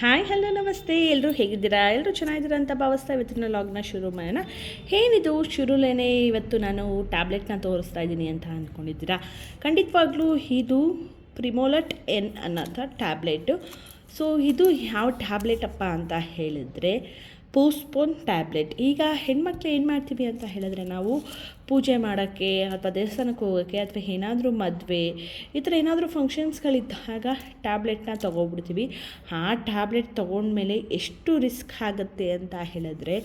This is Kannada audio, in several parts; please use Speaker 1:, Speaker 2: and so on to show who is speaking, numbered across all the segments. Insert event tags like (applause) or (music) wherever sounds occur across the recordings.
Speaker 1: ಹಾಯ್, ಹಲೋ, ನಮಸ್ತೆ. ಎಲ್ಲರೂ ಹೇಗಿದ್ದೀರಾ? ಎಲ್ಲರೂ ಚೆನ್ನಾಗಿದ್ದೀರಾ ಅಂತ ಭಾವಿಸ್ತಾ ಇವತ್ತಿನ ಲಾಗ್ನ ಶುರು ಮಾಡೋಣ. ಏನಿದು? ಶುರುಲೇನೆ ಇವತ್ತು ನಾನು ಟ್ಯಾಬ್ಲೆಟ್ನ ತೋರಿಸ್ತಾ ಇದ್ದೀನಿ ಅಂತ ಅಂದ್ಕೊಂಡಿದ್ದೀರಾ? ಖಂಡಿತವಾಗ್ಲೂ ಇದು ಪ್ರಿಮೋಲಟ್ ಎನ್ ಅನ್ನೋಂಥ ಟ್ಯಾಬ್ಲೆಟು ಸೊ ಇದು ಯಾವ ಅಪ್ಪ ಅಂತ ಹೇಳಿದ್ರೆ ಪೋಸ್ಟ್ಪೋನ್ ಟ್ಯಾಬ್ಲೆಟ್ ಈಗ ಹೆಣ್ಮಕ್ಳು ಏನು ಮಾಡ್ತೀವಿ ಅಂತ ಹೇಳಿದ್ರೆ ನಾವು ಪೂಜೆ ಮಾಡೋಕ್ಕೆ ಅಥವಾ ದೇವಸ್ಥಾನಕ್ಕೆ ಹೋಗೋಕ್ಕೆ ಅಥವಾ ಏನಾದರೂ ಮದುವೆ, ಈ ಥರ ಏನಾದರೂ ಫಂಕ್ಷನ್ಸ್ಗಳಿದ್ದಾಗ ಟ್ಯಾಬ್ಲೆಟ್ನ ತೊಗೊಬಿಡ್ತೀವಿ. ಆ ಟ್ಯಾಬ್ಲೆಟ್ ತೊಗೊಂಡ್ಮೇಲೆ ಎಷ್ಟು ರಿಸ್ಕ್ ಆಗುತ್ತೆ ಅಂತ ಹೇಳಿದ್ರೆ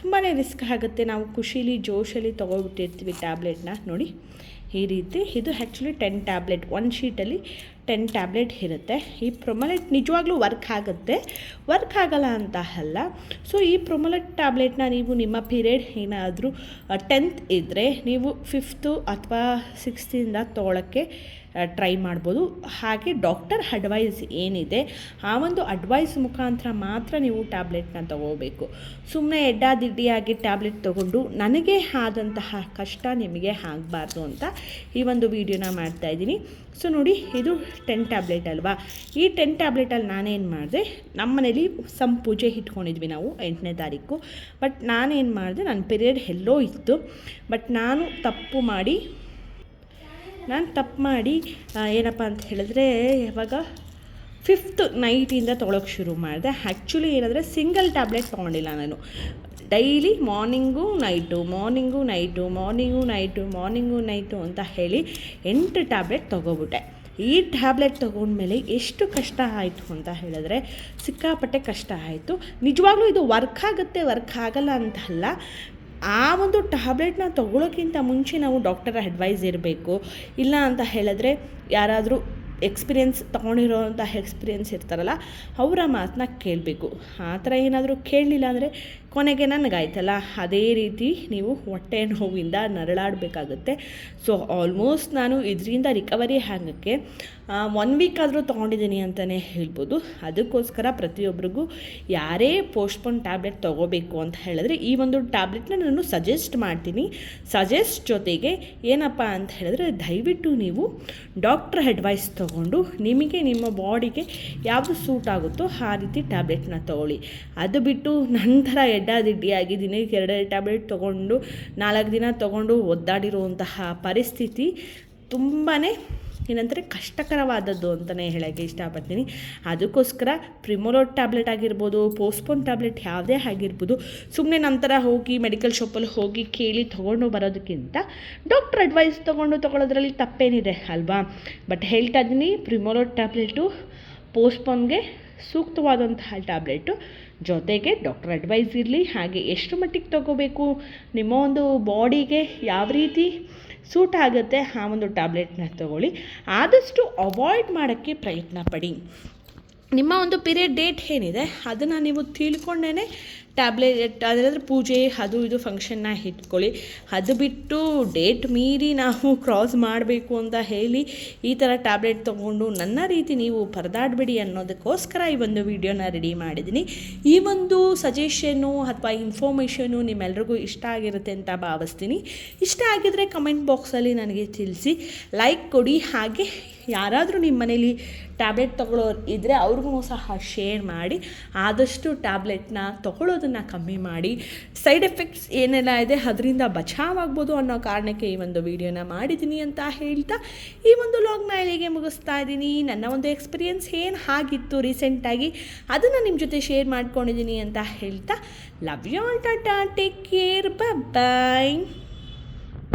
Speaker 1: ತುಂಬಾ ರಿಸ್ಕ್ ಆಗುತ್ತೆ. ನಾವು ಖುಷೀಲಿ, ಜೋಶಲ್ಲಿ ತೊಗೊಬಿಟ್ಟಿರ್ತೀವಿ ಟ್ಯಾಬ್ಲೆಟ್ನ ನೋಡಿ, ಈ ರೀತಿ ಇದು ಆ್ಯಕ್ಚುಲಿ ಟೆನ್ ಟ್ಯಾಬ್ಲೆಟ್ ಒನ್ ಶೀಟಲ್ಲಿ ಟೆನ್ ಟ್ಯಾಬ್ಲೆಟ್ ಇರುತ್ತೆ. ಈ ಪ್ರೊಮಲೆಟ್ ನಿಜವಾಗ್ಲೂ ವರ್ಕ್ ಆಗುತ್ತೆ. ವರ್ಕ್ ಆಗಲ್ಲ ಅಂತ ಅಲ್ಲ. ಸೊ ಈ ಪ್ರೊಮಲೆಟ್ ಟ್ಯಾಬ್ಲೆಟ್ನ ನೀವು ನಿಮ್ಮ ಪೀರಿಯಡ್ ಏನಾದರೂ ಟೆಂತ್ ಇದ್ದರೆ ನೀವು ಫಿಫ್ತು ಅಥವಾ ಸಿಕ್ಸ್ತಿಂದ ತೊಗೊಳಕ್ಕೆ ಟ್ರೈ ಮಾಡ್ಬೋದು. ಹಾಗೆ ಡಾಕ್ಟರ್ ಅಡ್ವೈಸ್ ಏನಿದೆ, ಆ ಒಂದು ಅಡ್ವೈಸ್ ಮುಖಾಂತರ ಮಾತ್ರ ನೀವು ಟ್ಯಾಬ್ಲೆಟ್ನ ತಗೋಬೇಕು. ಸುಮ್ಮನೆ ಎಡ್ಡಾದಿಡ್ಡಿಯಾಗಿ ಟ್ಯಾಬ್ಲೆಟ್ ತೊಗೊಂಡು ನನಗೆ ಆದಂತಹ ಕಷ್ಟ ನಿಮಗೆ ಆಗಬಾರ್ದು ಅಂತ ಈ ಒಂದು ವಿಡಿಯೋನ ಮಾಡ್ತಾಯಿದ್ದೀನಿ ಸೊ ನೋಡಿ, ಇದು ಟೆನ್ ಟ್ಯಾಬ್ಲೆಟ್ ಅಲ್ವಾ? ಈ ಟೆನ್ ಟ್ಯಾಬ್ಲೆಟಲ್ಲಿ ನಾನೇನು ಮಾಡಿದೆ ನಮ್ಮ ಮನೇಲಿ ಸಮ್ ಪೂಜೆ ಇಟ್ಕೊಂಡಿದ್ವಿ ನಾವು ಎಂಟನೇ ತಾರೀಕು. ಬಟ್ ನಾನೇನು ಮಾಡಿದೆ ನನ್ನ ಪಿರಿಯಡ್ ಎಲ್ಲೋ ಇತ್ತು. ಬಟ್ ನಾನು ತಪ್ಪು ಮಾಡಿ, ನಾನು ತಪ್ಪು ಮಾಡಿ ಏನಪ್ಪ ಅಂತ ಹೇಳಿದ್ರೆ, ಯಾವಾಗ? ಫಿಫ್ತ್ ನೈಟಿಂದ ತೊಗೊಳಕ್ಕೆ ಶುರು ಮಾಡಿದೆ. ಆ್ಯಕ್ಚುಲಿ ಏನಂದರೆ ಸಿಂಗಲ್ ಟ್ಯಾಬ್ಲೆಟ್ ತೊಗೊಂಡಿಲ್ಲ ನಾನು. Daily morning night morning night morning night morning night ಅಂತ ಹೇಳಿ ಎಂಟು ಟ್ಯಾಬ್ಲೆಟ್ ತೊಗೊಬಿಟ್ಟೆ. ಈ ಟ್ಯಾಬ್ಲೆಟ್ ತೊಗೊಂಡ್ಮೇಲೆ ಎಷ್ಟು ಕಷ್ಟ ಆಯಿತು ಅಂತ ಹೇಳಿದ್ರೆ ಸಿಕ್ಕಾಪಟ್ಟೆ ಕಷ್ಟ ಆಯಿತು. ನಿಜವಾಗ್ಲೂ ಇದು ವರ್ಕ್ ಆಗುತ್ತೆ ವರ್ಕ್ ಆಗಲ್ಲ ಅಂತ ಅಲ್ಲ ಆ ಒಂದು ಟ್ಯಾಬ್ಲೆಟ್ನ ತೊಗೊಳೋಕ್ಕಿಂತ ಮುಂಚೆ ನಾವು ಡಾಕ್ಟರ್ ಅಡ್ವೈಸ್ ಇರಬೇಕು. ಇಲ್ಲ ಅಂತ ಹೇಳಿದ್ರೆ ಯಾರಾದರೂ ಎಕ್ಸ್ಪೀರಿಯೆನ್ಸ್ ತೊಗೊಂಡಿರೋಂಥ ಎಕ್ಸ್ಪೀರಿಯೆನ್ಸ್ ಇರ್ತಾರಲ್ಲ, ಅವರ ಮಾತನ್ನ ಕೇಳಬೇಕು. ಆ ಥರ ಏನಾದರೂ ಕೇಳಲಿಲ್ಲ ಅಂದರೆ ಕೊನೆಗೆ ನನಗಾಯ್ತಲ್ಲ? ಅದೇ ರೀತಿ ನೀವು ಹೊಟ್ಟೆ ನೋವಿಂದ ನರಳಾಡಬೇಕಾಗುತ್ತೆ. ಸೊ ಆಲ್ಮೋಸ್ಟ್ ನಾನು ಇದರಿಂದ ರಿಕವರಿ ಹ್ಯಾಂಗಕ್ಕೆ ಒನ್ ವೀಕ್ ಆದರೂ ತೊಗೊಂಡಿದ್ದೀನಿ ಅಂತಲೇ ಹೇಳ್ಬೋದು. ಅದಕ್ಕೋಸ್ಕರ ಪ್ರತಿಯೊಬ್ಬರಿಗೂ ಯಾರೇ ಪೋಸ್ಟ್ಪೋನ್ ಟ್ಯಾಬ್ಲೆಟ್ ತೊಗೋಬೇಕು ಅಂತ ಹೇಳಿದ್ರೆ, ಈ ಒಂದು ಟ್ಯಾಬ್ಲೆಟ್ನ ನಾನು ಸಜೆಸ್ಟ್ ಮಾಡ್ತೀನಿ. ಸಜೆಸ್ಟ್ ಜೊತೆಗೆ ಏನಪ್ಪ ಅಂತ ಹೇಳಿದ್ರೆ, ದಯವಿಟ್ಟು ನೀವು ಡಾಕ್ಟ್ರ್ ಅಡ್ವೈಸ್ ತೊಗೊಂಡು ನಿಮಗೆ ನಿಮ್ಮ ಬಾಡಿಗೆ ಯಾವುದು ಸೂಟ್ ಆಗುತ್ತೋ ಆ ರೀತಿ ಟ್ಯಾಬ್ಲೆಟ್ನ ತೊಗೊಳ್ಳಿ. ಅದು ಬಿಟ್ಟು ನಂತರ ಎಡ್ಡಾದಿಡ್ಡಿಯಾಗಿ ದಿನಕ್ಕೆ ಎರಡೆರಡು ಟ್ಯಾಬ್ಲೆಟ್ ತೊಗೊಂಡು ನಾಲ್ಕು ದಿನ ತೊಗೊಂಡು ಒದ್ದಾಡಿರುವಂತಹ ಪರಿಸ್ಥಿತಿ ತುಂಬಾ ಏನಂತಾರೆ ಕಷ್ಟಕರವಾದದ್ದು ಅಂತಲೇ ಹೇಳೋಕ್ಕೆ ಇಷ್ಟಪಡ್ತೀನಿ. ಅದಕ್ಕೋಸ್ಕರ ಪ್ರಿಮೋಲೋಟ್ ಟ್ಯಾಬ್ಲೆಟ್ ಆಗಿರ್ಬೋದು, ಪೋಸ್ಟ್ಪೋನ್ ಟ್ಯಾಬ್ಲೆಟ್ ಯಾವುದೇ ಆಗಿರ್ಬೋದು ಸುಮ್ಮನೆ ನಂತರ ಹೋಗಿ ಮೆಡಿಕಲ್ ಶಾಪಲ್ಲಿ ಹೋಗಿ ಕೇಳಿ ತೊಗೊಂಡು ಬರೋದಕ್ಕಿಂತ ಡಾಕ್ಟ್ರ್ ಅಡ್ವೈಸ್ ತೊಗೊಂಡು ತೊಗೊಳೋದ್ರಲ್ಲಿ ತಪ್ಪೇನಿದೆ ಅಲ್ವಾ? ಬಟ್ ಹೇಳ್ತಾ ಇದ್ದೀನಿ, ಪ್ರಿಮೋಲೋಟ್ ಟ್ಯಾಬ್ಲೆಟು ಪೋಸ್ಟ್ಪೋನ್ಗೆ ಸೂಕ್ತವಾದಂತಹ ಟ್ಯಾಬ್ಲೆಟು. ಜೊತೆಗೆ ಡಾಕ್ಟರ್ ಅಡ್ವೈಸ್ ಇರಲಿ, ಹಾಗೆ ಎಷ್ಟು ಮಟ್ಟಿಗೆ ತಗೋಬೇಕು, ನಿಮ್ಮ ಒಂದು ಬಾಡಿಗೆ ಯಾವ ರೀತಿ ಸೂಟ್ ಆಗುತ್ತೆ, ಆ ಒಂದು ಟ್ಯಾಬ್ಲೆಟ್ನ ತಗೊಳ್ಳಿ. ಆದಷ್ಟು ಅವಾಯ್ಡ್ ಮಾಡೋಕ್ಕೆ ಪ್ರಯತ್ನ ಪಡಿ. ನಿಮ್ಮ ಒಂದು ಪೀರಿಯಡ್ ಡೇಟ್ ಏನಿದೆ, ಅದನ್ನು ನೀವು ತಿಳ್ಕೊಂಡೇ ಟ್ಯಾಬ್ಲೆಟ್ ಅದರಂದ್ರೆ ಪೂಜೆ, ಅದು ಇದು ಫಂಕ್ಷನ್ನ ಇಟ್ಕೊಳ್ಳಿ. ಅದು ಬಿಟ್ಟು ಡೇಟ್ ಮೀರಿ ನಾವು (laughs) ಕ್ರಾಸ್ ಮಾಡಬೇಕು ಅಂತ ಹೇಳಿ ಈ ಥರ ಟ್ಯಾಬ್ಲೆಟ್ ತೊಗೊಂಡು ನನ್ನ ರೀತಿ ನೀವು ಪರದಾಡಬೇಡಿ ಅನ್ನೋದಕ್ಕೋಸ್ಕರ ಈ ಒಂದು ವಿಡಿಯೋನ ರೆಡಿ ಮಾಡಿದ್ದೀನಿ. ಈ ಒಂದು ಸಜೆಷನ್ನು ಅಥವಾ ಇನ್ಫಾರ್ಮೇಷನು ನಿಮ್ಮೆಲ್ರಿಗೂ ಇಷ್ಟ ಆಗಿರುತ್ತೆ ಅಂತ ಭಾವಿಸ್ತೀನಿ. ಇಷ್ಟ ಆಗಿದ್ರೆ ಕಮೆಂಟ್ ಬಾಕ್ಸಲ್ಲಿ ನನಗೆ ತಿಳಿಸಿ. ಲೈಕ್ ಕೊಡಿ. ಹಾಗೆ ಯಾರಾದರೂ ನಿಮ್ಮ ಮನೇಲಿ ಟ್ಯಾಬ್ಲೆಟ್ ತೊಗೊಳ್ಳೋರು ಇದ್ದರೆ ಅವ್ರಿಗೂ ಸಹ ಶೇರ್ ಮಾಡಿ. ಆದಷ್ಟು ಟ್ಯಾಬ್ಲೆಟ್ನ ತೊಗೊಳ್ಳೋದನ್ನು ಕಮ್ಮಿ ಮಾಡಿ. ಸೈಡ್ ಎಫೆಕ್ಟ್ಸ್ ಏನೆಲ್ಲ ಇದೆ, ಅದರಿಂದ ಬಚಾವಾಗ್ಬೋದು ಅನ್ನೋ ಕಾರಣಕ್ಕೆ ಈ ಒಂದು ವಿಡಿಯೋನ ಮಾಡಿದ್ದೀನಿ ಅಂತ ಹೇಳ್ತಾ, ಈ ಒಂದು ಲಾಗ್ನ ಇಲ್ಲಿಗೆ ಮುಗಿಸ್ತಾ ಇದ್ದೀನಿ. ನನ್ನ ಒಂದು ಎಕ್ಸ್ಪೀರಿಯೆನ್ಸ್ ಏನು ಆಗಿತ್ತು ರೀಸೆಂಟಾಗಿ ಅದನ್ನು ನಿಮ್ಮ ಜೊತೆ ಶೇರ್ ಮಾಡ್ಕೊಂಡಿದ್ದೀನಿ ಅಂತ ಹೇಳ್ತಾ love you all tata take care bye